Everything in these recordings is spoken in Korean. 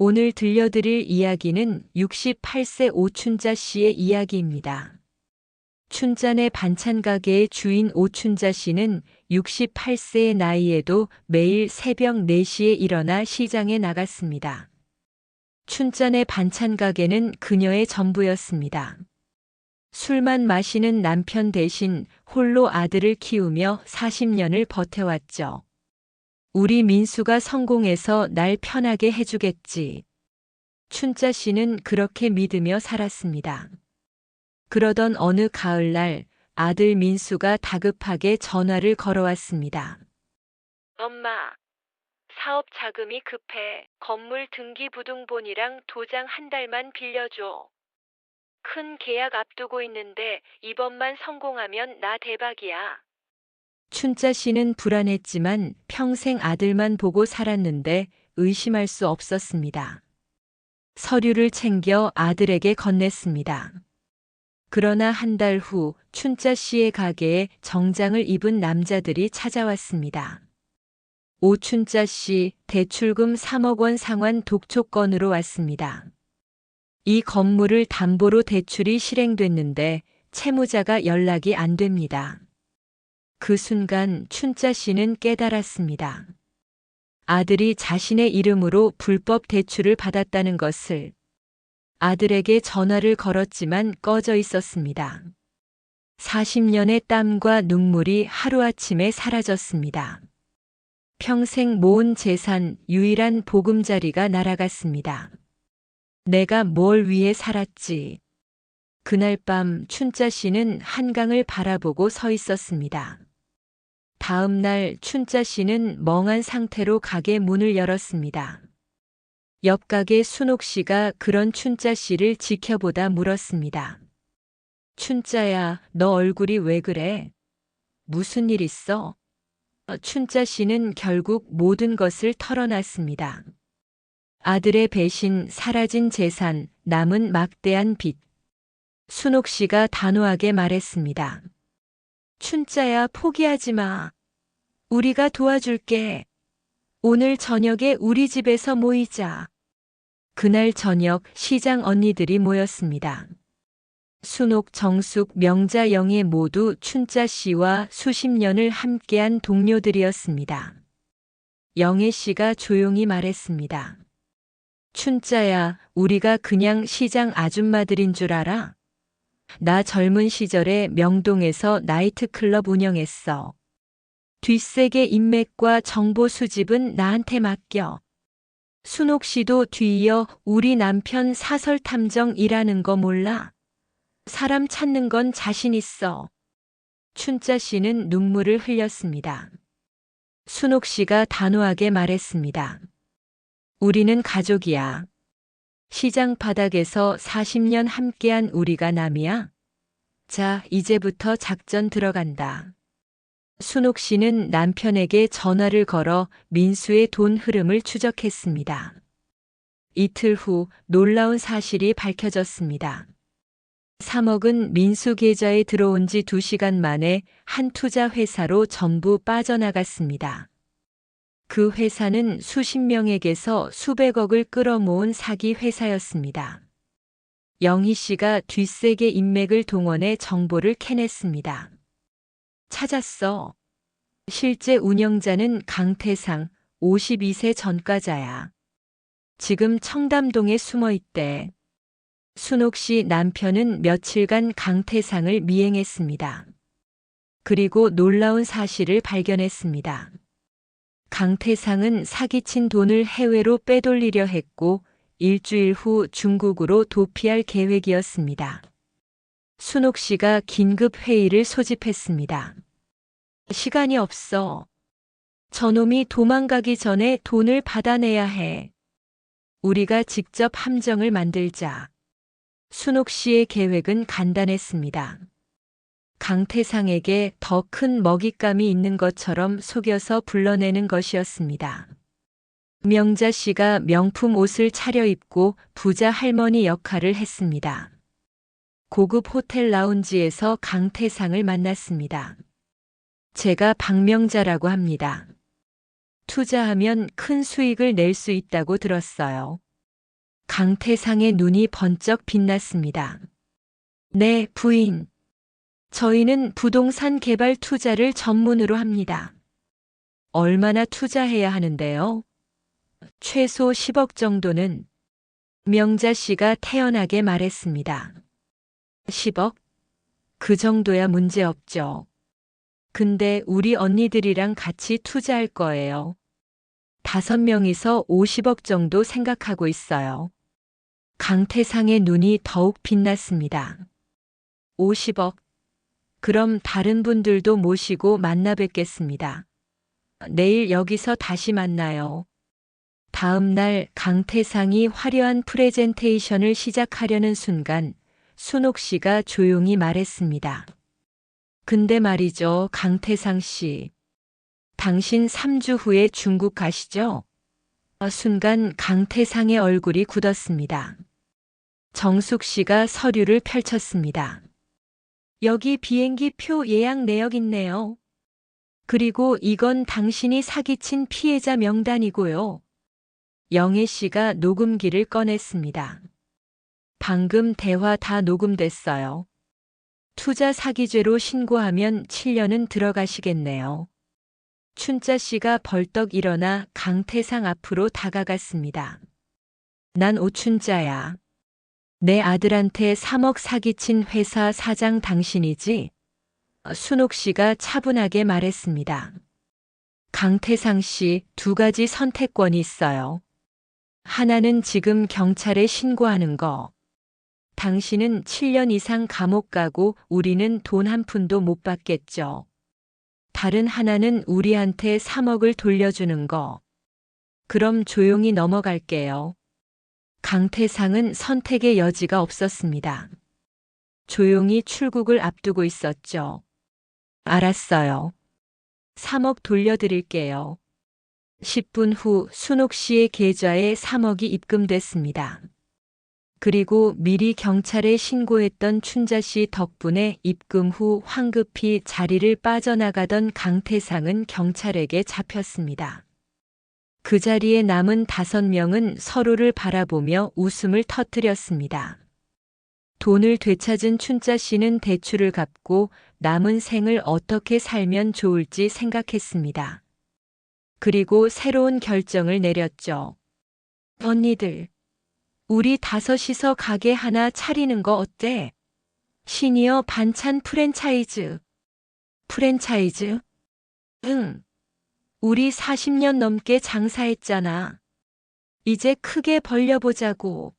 오늘 들려드릴 이야기는 68세 오춘자 씨의 이야기입니다. 춘자네 반찬 가게의 주인 오춘자 씨는 68세의 나이에도 매일 새벽 4시에 일어나 시장에 나갔습니다. 춘자네 반찬 가게는 그녀의 전부였습니다. 술만 마시는 남편 대신 홀로 아들을 키우며 40년을 버텨왔죠. 우리 민수가 성공해서 날 편하게 해주겠지. 춘자 씨는 그렇게 믿으며 살았습니다. 그러던 어느 가을날 아들 민수가 다급하게 전화를 걸어왔습니다. 엄마, 사업 자금이 급해. 건물 등기부등본이랑 도장 한 달만 빌려줘. 큰 계약 앞두고 있는데 이번만 성공하면 나 대박이야. 춘자 씨는 불안했지만 평생 아들만 보고 살았는데 의심할 수 없었습니다. 서류를 챙겨 아들에게 건넸습니다. 그러나 한 달 후 춘자 씨의 가게에 정장을 입은 남자들이 찾아왔습니다. 오춘자 씨 대출금 3억 원 상환 독촉건으로 왔습니다. 이 건물을 담보로 대출이 실행됐는데 채무자가 연락이 안 됩니다. 그 순간 춘자 씨는 깨달았습니다. 아들이 자신의 이름으로 불법 대출을 받았다는 것을 아들에게 전화를 걸었지만 꺼져 있었습니다. 40년의 땀과 눈물이 하루아침에 사라졌습니다. 평생 모은 재산 유일한 보금자리가 날아갔습니다. 내가 뭘 위해 살았지. 그날 밤 춘자 씨는 한강을 바라보고 서 있었습니다. 다음 날 춘자 씨는 멍한 상태로 가게 문을 열었습니다. 옆 가게 순옥 씨가 그런 춘자 씨를 지켜보다 물었습니다. 춘자야, 너 얼굴이 왜 그래? 무슨 일 있어? 어, 춘자 씨는 결국 모든 것을 털어놨습니다. 아들의 배신, 사라진 재산, 남은 막대한 빚. 순옥 씨가 단호하게 말했습니다. 춘자야, 포기하지 마. 우리가 도와줄게. 오늘 저녁에 우리 집에서 모이자. 그날 저녁 시장 언니들이 모였습니다. 순옥, 정숙, 명자, 영애 모두 춘자 씨와 수십 년을 함께한 동료들이었습니다. 영애 씨가 조용히 말했습니다. 춘자야, 우리가 그냥 시장 아줌마들인 줄 알아? 나 젊은 시절에 명동에서 나이트클럽 운영했어. 뒷세계 인맥과 정보 수집은 나한테 맡겨. 순옥 씨도 뒤이어 우리 남편 사설 탐정 일하는 거 몰라? 사람 찾는 건 자신 있어. 춘자 씨는 눈물을 흘렸습니다. 순옥 씨가 단호하게 말했습니다. 우리는 가족이야. 시장 바닥에서 40년 함께한 우리가 남이야? 자, 이제부터 작전 들어간다. 순옥 씨는 남편에게 전화를 걸어 민수의 돈 흐름을 추적했습니다. 이틀 후 놀라운 사실이 밝혀졌습니다. 3억은 민수 계좌에 들어온 지 2시간 만에 한 투자 회사로 전부 빠져나갔습니다. 그 회사는 수십 명에게서 수백억을 끌어모은 사기 회사였습니다. 영희 씨가 뒷세계 인맥을 동원해 정보를 캐냈습니다. 찾았어. 실제 운영자는 강태상 52세 전과자야. 지금 청담동에 숨어 있대. 순옥 씨 남편은 며칠간 강태상을 미행했습니다. 그리고 놀라운 사실을 발견했습니다. 강태상은 사기친 돈을 해외로 빼돌리려 했고 일주일 후 중국으로 도피할 계획이었습니다. 순옥 씨가 긴급 회의를 소집했습니다. 시간이 없어. 저놈이 도망가기 전에 돈을 받아내야 해. 우리가 직접 함정을 만들자. 순옥 씨의 계획은 간단했습니다. 강태상에게 더 큰 먹잇감이 있는 것처럼 속여서 불러내는 것이었습니다. 명자 씨가 명품 옷을 차려입고 부자 할머니 역할을 했습니다. 고급 호텔 라운지에서 강태상을 만났습니다. 제가 박명자라고 합니다. 투자하면 큰 수익을 낼 수 있다고 들었어요. 강태상의 눈이 번쩍 빛났습니다. 네, 부인. 저희는 부동산 개발 투자를 전문으로 합니다. 얼마나 투자해야 하는데요? 최소 10억 정도는 명자 씨가 태연하게 말했습니다. 10억? 그 정도야 문제 없죠. 근데 우리 언니들이랑 같이 투자할 거예요. 다섯 명이서 50억 정도 생각하고 있어요. 강태상의 눈이 더욱 빛났습니다. 50억. 그럼 다른 분들도 모시고 만나 뵙겠습니다. 내일 여기서 다시 만나요. 다음 날 강태상이 화려한 프레젠테이션을 시작하려는 순간 순옥 씨가 조용히 말했습니다. 근데 말이죠, 강태상 씨. 당신 3주 후에 중국 가시죠? 어, 순간 강태상의 얼굴이 굳었습니다. 정숙 씨가 서류를 펼쳤습니다. 여기 비행기 표 예약 내역 있네요. 그리고 이건 당신이 사기친 피해자 명단이고요. 영애 씨가 녹음기를 꺼냈습니다. 방금 대화 다 녹음됐어요. 투자 사기죄로 신고하면 7년은 들어가시겠네요. 춘자 씨가 벌떡 일어나 강태상 앞으로 다가갔습니다. 난 오춘자야. 내 아들한테 3억 사기친 회사 사장 당신이지? 순옥 씨가 차분하게 말했습니다. 강태상 씨 두 가지 선택권이 있어요. 하나는 지금 경찰에 신고하는 거. 당신은 7년 이상 감옥 가고 우리는 돈 한 푼도 못 받겠죠. 다른 하나는 우리한테 3억을 돌려주는 거. 그럼 조용히 넘어갈게요. 강태상은 선택의 여지가 없었습니다. 조용히 출국을 앞두고 있었죠. 알았어요. 3억 돌려드릴게요. 10분 후 순옥 씨의 계좌에 3억이 입금됐습니다. 그리고 미리 경찰에 신고했던 춘자 씨 덕분에 입금 후 황급히 자리를 빠져나가던 강태상은 경찰에게 잡혔습니다. 그 자리에 남은 다섯 명은 서로를 바라보며 웃음을 터뜨렸습니다. 돈을 되찾은 춘자 씨는 대출을 갚고 남은 생을 어떻게 살면 좋을지 생각했습니다. 그리고 새로운 결정을 내렸죠. 언니들, 우리 다섯이서 가게 하나 차리는 거 어때? 시니어 반찬 프랜차이즈. 프랜차이즈? 응. 우리 40년 넘게 장사했잖아. 이제 크게 벌려보자고.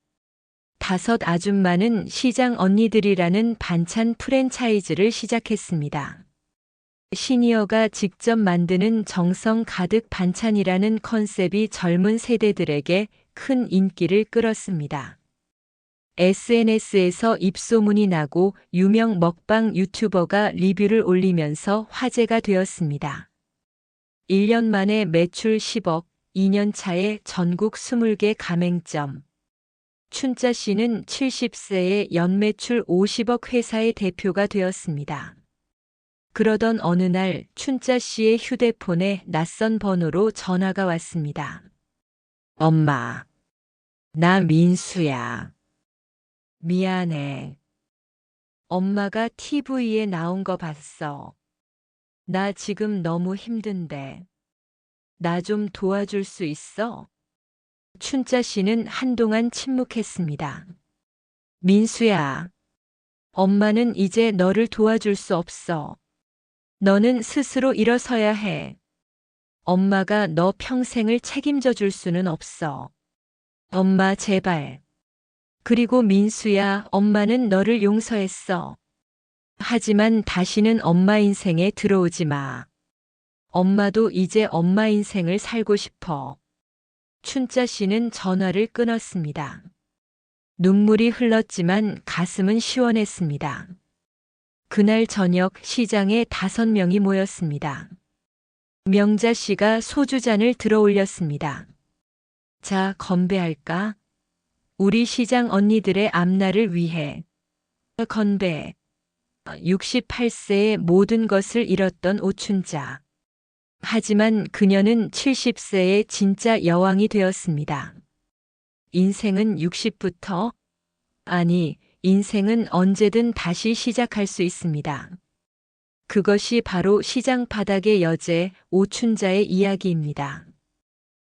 다섯 아줌마는 시장 언니들이라는 반찬 프랜차이즈를 시작했습니다. 시니어가 직접 만드는 정성 가득 반찬이라는 컨셉이 젊은 세대들에게 큰 인기를 끌었습니다. SNS에서 입소문이 나고 유명 먹방 유튜버가 리뷰를 올리면서 화제가 되었습니다. 1년 만에 매출 10억, 2년 차에 전국 20개 가맹점. 춘자 씨는 70세에 연매출 50억 회사의 대표가 되었습니다. 그러던 어느 날 춘자 씨의 휴대폰에 낯선 번호로 전화가 왔습니다. 엄마, 나 민수야. 미안해. 엄마가 TV에 나온 거 봤어. 나 지금 너무 힘든데. 나 좀 도와줄 수 있어? 춘자 씨는 한동안 침묵했습니다. 민수야. 엄마는 이제 너를 도와줄 수 없어. 너는 스스로 일어서야 해. 엄마가 너 평생을 책임져 줄 수는 없어. 엄마 제발. 그리고 민수야, 엄마는 너를 용서했어. 하지만 다시는 엄마 인생에 들어오지 마. 엄마도 이제 엄마 인생을 살고 싶어. 춘자 씨는 전화를 끊었습니다. 눈물이 흘렀지만 가슴은 시원했습니다. 그날 저녁 시장에 다섯 명이 모였습니다. 명자 씨가 소주잔을 들어 올렸습니다. 자, 건배할까? 우리 시장 언니들의 앞날을 위해. 건배. 68세의 모든 것을 잃었던 오춘자. 하지만 그녀는 70세의 진짜 여왕이 되었습니다. 인생은 60부터 아니, 인생은 언제든 다시 시작할 수 있습니다. 그것이 바로 시장 바닥의 여제 오춘자의 이야기입니다.